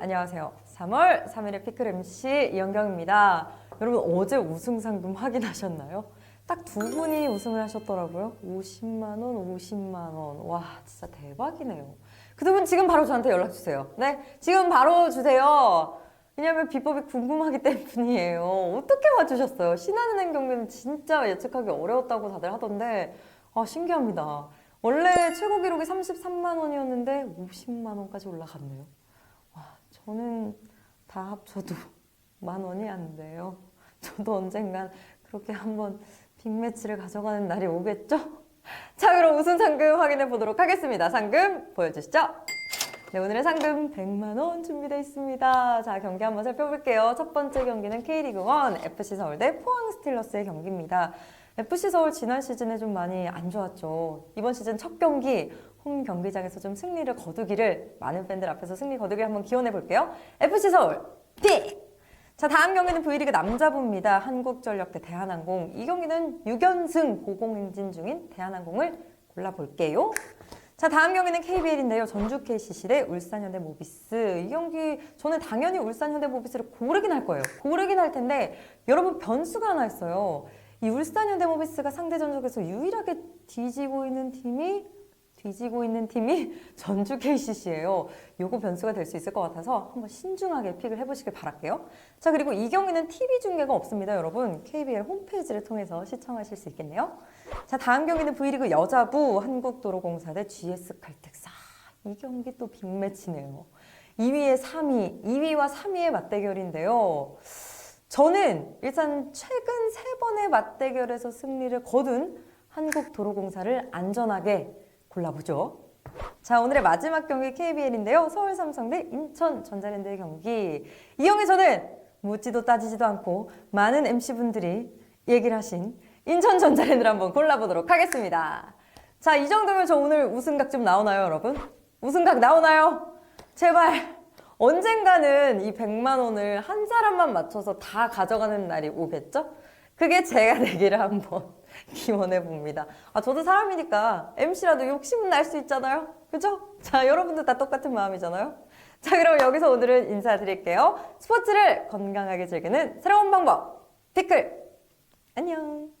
안녕하세요. 3월 3일의 피클 MC 이영경입니다. 여러분 어제 우승 상금 확인하셨나요? 딱 두 분이 우승을 하셨더라고요. 50만 원, 50만 원. 와, 진짜 대박이네요. 그 두 분 지금 바로 저한테 연락 주세요. 네, 지금 바로 주세요. 왜냐면 비법이 궁금하기 때문이에요. 어떻게 맞추셨어요? 신한은행 경기는 진짜 예측하기 어려웠다고 다들 하던데 아, 신기합니다. 원래 최고 기록이 33만 원이었는데 50만 원까지 올라갔네요. 와, 저는 다 합쳐도 만 원이 안 돼요. 저도 언젠간 그렇게 한번 빅매치를 가져가는 날이 오겠죠? 자, 그럼 우승 상금 확인해 보도록 하겠습니다. 상금 보여주시죠. 네, 오늘의 상금 100만 원 준비되어 있습니다. 자, 경기 한번 살펴볼게요. 첫 번째 경기는 K리그 1 FC 서울 대 포항 스틸러스의 경기입니다. FC 서울 지난 시즌에 좀 많이 안 좋았죠. 이번 시즌 첫 경기 홈 경기장에서 좀 승리를 거두기를 많은 팬들 앞에서 승리 거두기를 한번 기원해 볼게요. FC 서울 픽! 자, 다음 경기는 V리그 남자부입니다. 한국전력 대 대한항공. 이 경기는 6연승 고공행진 중인 대한항공을 골라볼게요. 자, 다음 경기는 KBL인데요. 전주 KCC 대 울산 현대 모비스. 이 경기 저는 당연히 울산 현대 모비스를 고르긴 할 거예요. 고르긴 할 텐데 여러분 변수가 하나 있어요. 이 울산 현대 모비스가 상대 전적에서 유일하게 뒤지고 있는 팀이 뒤지고 있는 팀이 전주 KCC예요. 요거 변수가 될 수 있을 것 같아서 한번 신중하게 픽을 해보시길 바랄게요. 자 그리고 이 경기는 TV 중계가 없습니다, 여러분. KBL 홈페이지를 통해서 시청하실 수 있겠네요. 자 다음 경기는 V리그 여자부 한국도로공사 대 GS 칼텍사. 이 경기 또 빅매치네요. 2위의 3위, 2위와 3위의 맞대결인데요. 저는 일단 최근 세 번의 맞대결에서 승리를 거둔 한국도로공사를 안전하게 골라보죠. 자, 오늘의 마지막 경기 KBL인데요. 서울 삼성 대 인천 전자랜드의 경기. 이 경기에서는 묻지도 따지지도 않고 많은 MC분들이 얘기를 하신 인천 전자랜드를 한번 골라보도록 하겠습니다. 자, 이 정도면 저 오늘 우승각 좀 나오나요, 여러분? 우승각 나오나요? 제발! 언젠가는 이 100만 원을 한 사람만 맞춰서 다 가져가는 날이 오겠죠? 그게 제가 되기를 한번 기원해 봅니다. 아, 저도 사람이니까 MC라도 욕심은 날 수 있잖아요. 그죠? 자, 여러분도 다 똑같은 마음이잖아요. 자, 그럼 여기서 오늘은 인사드릴게요. 스포츠를 건강하게 즐기는 새로운 방법. 피클! 안녕!